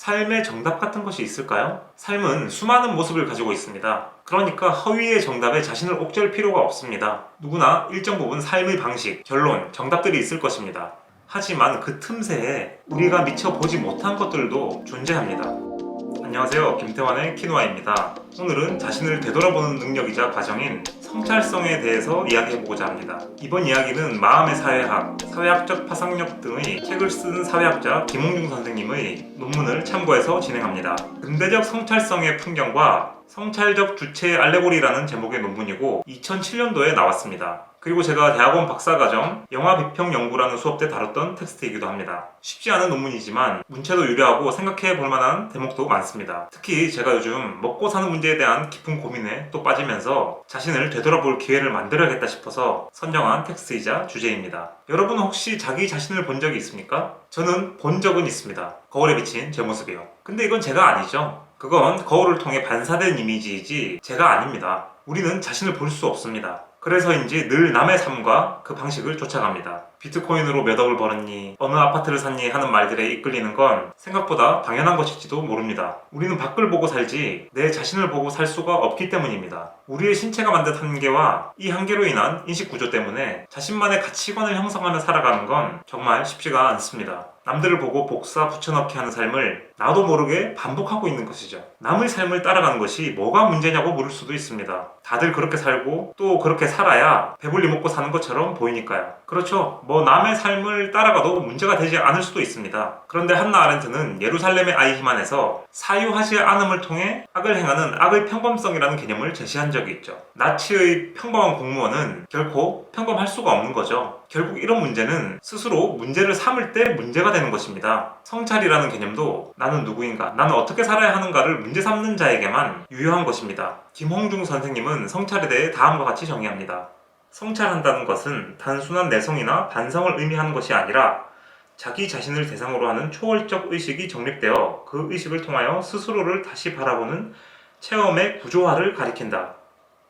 삶의 정답 같은 것이 있을까요? 삶은 수많은 모습을 가지고 있습니다. 그러니까 허위의 정답에 자신을 옥죄할 필요가 없습니다. 누구나 일정 부분 삶의 방식, 결론, 정답들이 있을 것입니다. 하지만 그 틈새에 우리가 미처 보지 못한 것들도 존재합니다. 안녕하세요. 김태환의 키노아입니다. 오늘은 자신을 되돌아보는 능력이자 과정인 성찰성에 대해서 이야기해보고자 합니다. 이번 이야기는 마음의 사회학, 사회학적 파상력 등의 책을 쓴 사회학자 김홍중 선생님의 논문을 참고해서 진행합니다. 근대적 성찰성의 풍경과 성찰적 주체의 알레고리라는 제목의 논문이고 2007년도에 나왔습니다. 그리고 제가 대학원 박사과정 영화 비평 연구라는 수업 때 다뤘던 텍스트이기도 합니다. 쉽지 않은 논문이지만 문체도 유려하고 생각해 볼 만한 대목도 많습니다. 특히 제가 요즘 먹고 사는 문제에 대한 깊은 고민에 또 빠지면서 자신을 되돌아볼 기회를 만들어야겠다 싶어서 선정한 텍스트이자 주제입니다. 여러분 혹시 자기 자신을 본 적이 있습니까? 저는 본 적은 있습니다. 거울에 비친 제 모습이요. 근데 이건 제가 아니죠. 그건 거울을 통해 반사된 이미지이지 제가 아닙니다. 우리는 자신을 볼 수 없습니다. 그래서인지 늘 남의 삶과 그 방식을 쫓아갑니다. 비트코인으로 몇 억을 벌었니, 어느 아파트를 샀니 하는 말들에 이끌리는 건 생각보다 당연한 것일지도 모릅니다. 우리는 밖을 보고 살지 내 자신을 보고 살 수가 없기 때문입니다. 우리의 신체가 만든 한계와 이 한계로 인한 인식 구조 때문에 자신만의 가치관을 형성하며 살아가는 건 정말 쉽지가 않습니다. 남들을 보고 복사 붙여넣기 하는 삶을 나도 모르게 반복하고 있는 것이죠. 남의 삶을 따라가는 것이 뭐가 문제냐고 물을 수도 있습니다. 다들 그렇게 살고 또 그렇게 살아야 배불리 먹고 사는 것처럼 보이니까요. 그렇죠. 뭐 남의 삶을 따라가도 문제가 되지 않을 수도 있습니다. 그런데 한나 아렌트는 예루살렘의 아이 희만에서 사유하지 않음을 통해 악을 행하는 악의 평범성이라는 개념을 제시한 적이 있죠. 나치의 평범한 공무원은 결코 평범할 수가 없는 거죠. 결국 이런 문제는 스스로 문제를 삼을 때 문제가 되는 것입니다. 성찰이라는 개념도 나는 누구인가, 나는 어떻게 살아야 하는가를 문제 삼는 자에게만 유효한 것입니다. 김홍중 선생님은 성찰에 대해 다음과 같이 정의합니다. 성찰한다는 것은 단순한 내성이나 반성을 의미하는 것이 아니라 자기 자신을 대상으로 하는 초월적 의식이 정립되어 그 의식을 통하여 스스로를 다시 바라보는 체험의 구조화를 가리킨다.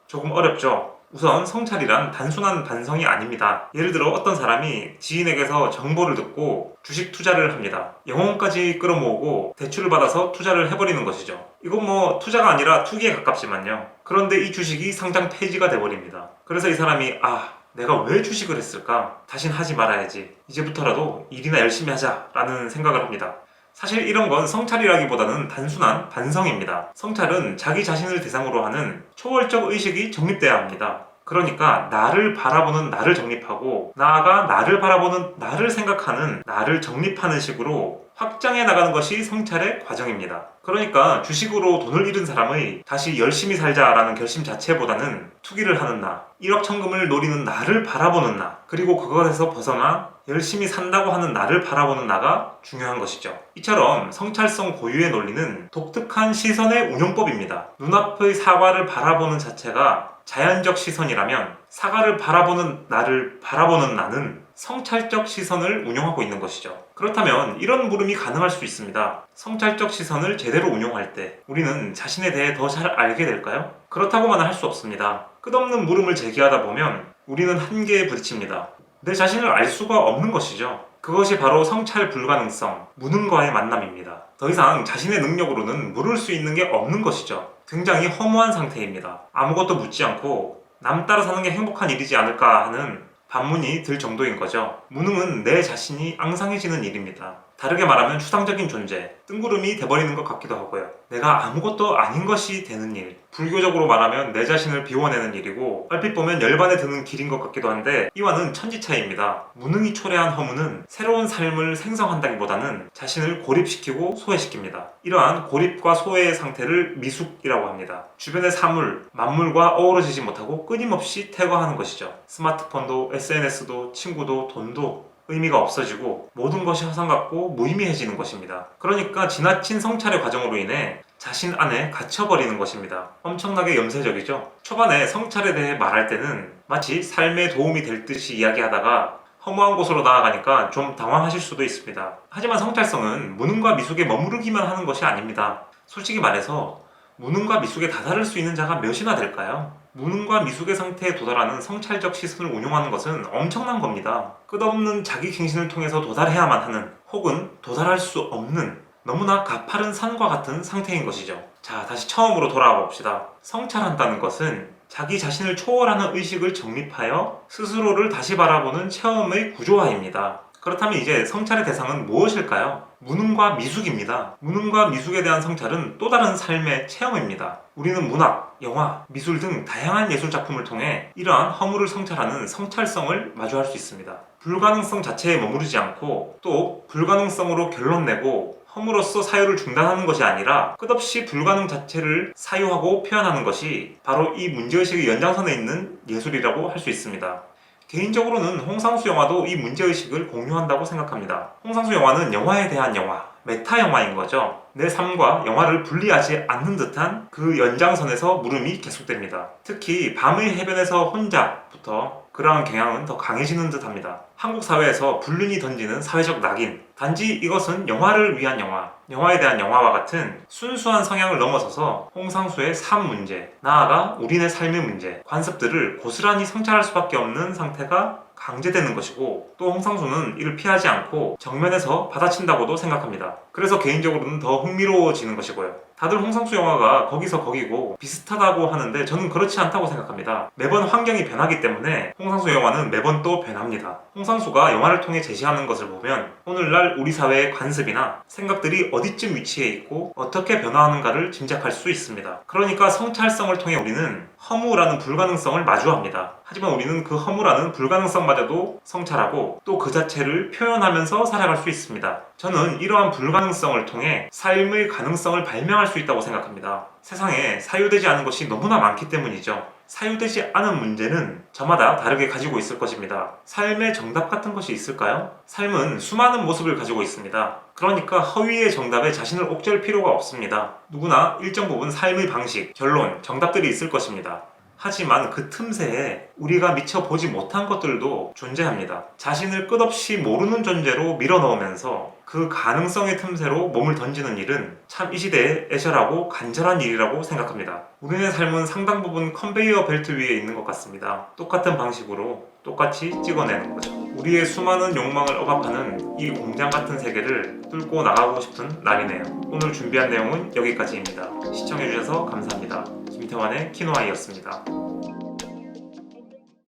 조금 어렵죠? 우선 성찰이란 단순한 반성이 아닙니다. 예를 들어 어떤 사람이 지인에게서 정보를 듣고 주식 투자를 합니다. 영혼까지 끌어모으고 대출을 받아서 투자를 해버리는 것이죠. 이건 뭐 투자가 아니라 투기에 가깝지만요. 그런데 이 주식이 상장 폐지가 돼버립니다. 그래서 이 사람이 아 내가 왜 주식을 했을까? 다신 하지 말아야지. 이제부터라도 일이나 열심히 하자라는 생각을 합니다. 사실 이런 건 성찰이라기보다는 단순한 반성입니다. 성찰은 자기 자신을 대상으로 하는 초월적 의식이 정립돼야 합니다. 그러니까 나를 바라보는 나를 정립하고 나아가 나를 바라보는 나를 생각하는 나를 정립하는 식으로 확장해 나가는 것이 성찰의 과정입니다. 그러니까 주식으로 돈을 잃은 사람의 다시 열심히 살자라는 결심 자체보다는 투기를 하는 나, 1억 천금을 노리는 나를 바라보는 나, 그리고 그것에서 벗어나 열심히 산다고 하는 나를 바라보는 나가 중요한 것이죠. 이처럼 성찰성 고유의 논리는 독특한 시선의 운용법입니다. 눈앞의 사과를 바라보는 자체가 자연적 시선이라면 사과를 바라보는 나를 바라보는 나는 성찰적 시선을 운용하고 있는 것이죠. 그렇다면 이런 물음이 가능할 수 있습니다. 성찰적 시선을 제대로 운용할 때 우리는 자신에 대해 더 잘 알게 될까요? 그렇다고만은 할 수 없습니다. 끝없는 물음을 제기하다 보면 우리는 한계에 부딪힙니다. 내 자신을 알 수가 없는 것이죠. 그것이 바로 성찰 불가능성, 무능과의 만남입니다. 더 이상 자신의 능력으로는 물을 수 있는 게 없는 것이죠. 굉장히 허무한 상태입니다. 아무것도 묻지 않고 남 따라 사는 게 행복한 일이지 않을까 하는 반문이 들 정도인 거죠. 무능은 내 자신이 앙상해지는 일입니다. 다르게 말하면 추상적인 존재, 뜬구름이 돼버리는 것 같기도 하고요. 내가 아무것도 아닌 것이 되는 일, 불교적으로 말하면 내 자신을 비워내는 일이고 얼핏 보면 열반에 드는 길인 것 같기도 한데 이와는 천지차이입니다. 무능이 초래한 허무는 새로운 삶을 생성한다기보다는 자신을 고립시키고 소외시킵니다. 이러한 고립과 소외의 상태를 미숙이라고 합니다. 주변의 사물, 만물과 어우러지지 못하고 끊임없이 퇴거하는 것이죠. 스마트폰도 SNS도 친구도 돈도 의미가 없어지고 모든 것이 허상 같고 무의미해지는 것입니다. 그러니까 지나친 성찰의 과정으로 인해 자신 안에 갇혀버리는 것입니다. 엄청나게 염세적이죠. 초반에 성찰에 대해 말할 때는 마치 삶에 도움이 될 듯이 이야기하다가 허무한 곳으로 나아가니까 좀 당황하실 수도 있습니다. 하지만 성찰성은 무능과 미숙에 머무르기만 하는 것이 아닙니다. 솔직히 말해서 무능과 미숙에 다다를 수 있는 자가 몇이나 될까요? 무능과 미숙의 상태에 도달하는 성찰적 시선을 운용하는 것은 엄청난 겁니다. 끝없는 자기 갱신을 통해서 도달해야만 하는 혹은 도달할 수 없는 너무나 가파른 산과 같은 상태인 것이죠. 자, 다시 처음으로 돌아와 봅시다. 성찰한다는 것은 자기 자신을 초월하는 의식을 정립하여 스스로를 다시 바라보는 체험의 구조화입니다. 그렇다면 이제 성찰의 대상은 무엇일까요? 무능과 미숙입니다. 무능과 미숙에 대한 성찰은 또 다른 삶의 체험입니다. 우리는 문학, 영화, 미술 등 다양한 예술 작품을 통해 이러한 허물을 성찰하는 성찰성을 마주할 수 있습니다. 불가능성 자체에 머무르지 않고 또 불가능성으로 결론 내고 허물로써 사유를 중단하는 것이 아니라 끝없이 불가능 자체를 사유하고 표현하는 것이 바로 이 문제의식의 연장선에 있는 예술이라고 할 수 있습니다. 개인적으로는 홍상수 영화도 이 문제의식을 공유한다고 생각합니다. 홍상수 영화는 영화에 대한 영화, 메타 영화인 거죠. 내 삶과 영화를 분리하지 않는 듯한 그 연장선에서 물음이 계속됩니다. 특히 밤의 해변에서 혼자부터 그러한 경향은 더 강해지는 듯 합니다. 한국 사회에서 불륜이 던지는 사회적 낙인. 단지 이것은 영화를 위한 영화, 영화에 대한 영화와 같은 순수한 성향을 넘어서서 홍상수의 삶 문제, 나아가 우리네 삶의 문제, 관습들을 고스란히 성찰할 수밖에 없는 상태가 강제되는 것이고 또 홍상수는 이를 피하지 않고 정면에서 받아친다고도 생각합니다. 그래서 개인적으로는 더 흥미로워지는 것이고요. 다들 홍상수 영화가 거기서 거기고 비슷하다고 하는데 저는 그렇지 않다고 생각합니다. 매번 환경이 변하기 때문에 홍상수 영화는 매번 또 변합니다. 홍상수가 영화를 통해 제시하는 것을 보면 오늘날 우리 사회의 관습이나 생각들이 어디쯤 위치해 있고 어떻게 변화하는가를 짐작할 수 있습니다. 그러니까 성찰성을 통해 우리는 허무라는 불가능성을 마주합니다. 하지만 우리는 그 허무라는 불가능성마저도 성찰하고 또 그 자체를 표현하면서 살아갈 수 있습니다. 저는 이러한 불가능성을 통해 삶의 가능성을 발명할 수 있다고 생각합니다. 세상에 사유되지 않은 것이 너무나 많기 때문이죠. 사유되지 않은 문제는 저마다 다르게 가지고 있을 것입니다. 삶의 정답 같은 것이 있을까요? 삶은 수많은 모습을 가지고 있습니다. 그러니까 허위의 정답에 자신을 옥죄할 필요가 없습니다. 누구나 일정 부분 삶의 방식, 결론, 정답들이 있을 것입니다. 하지만 그 틈새에 우리가 미처 보지 못한 것들도 존재합니다. 자신을 끝없이 모르는 존재로 밀어넣으면서 그 가능성의 틈새로 몸을 던지는 일은 참 이 시대에 애절하고 간절한 일이라고 생각합니다. 우리의 삶은 상당 부분 컨베이어 벨트 위에 있는 것 같습니다. 똑같은 방식으로 똑같이 찍어내는 거죠. 우리의 수많은 욕망을 억압하는 이 공장 같은 세계를 뚫고 나가고 싶은 날이네요. 오늘 준비한 내용은 여기까지입니다. 시청해주셔서 감사합니다. 김태환의 키노아이였습니다.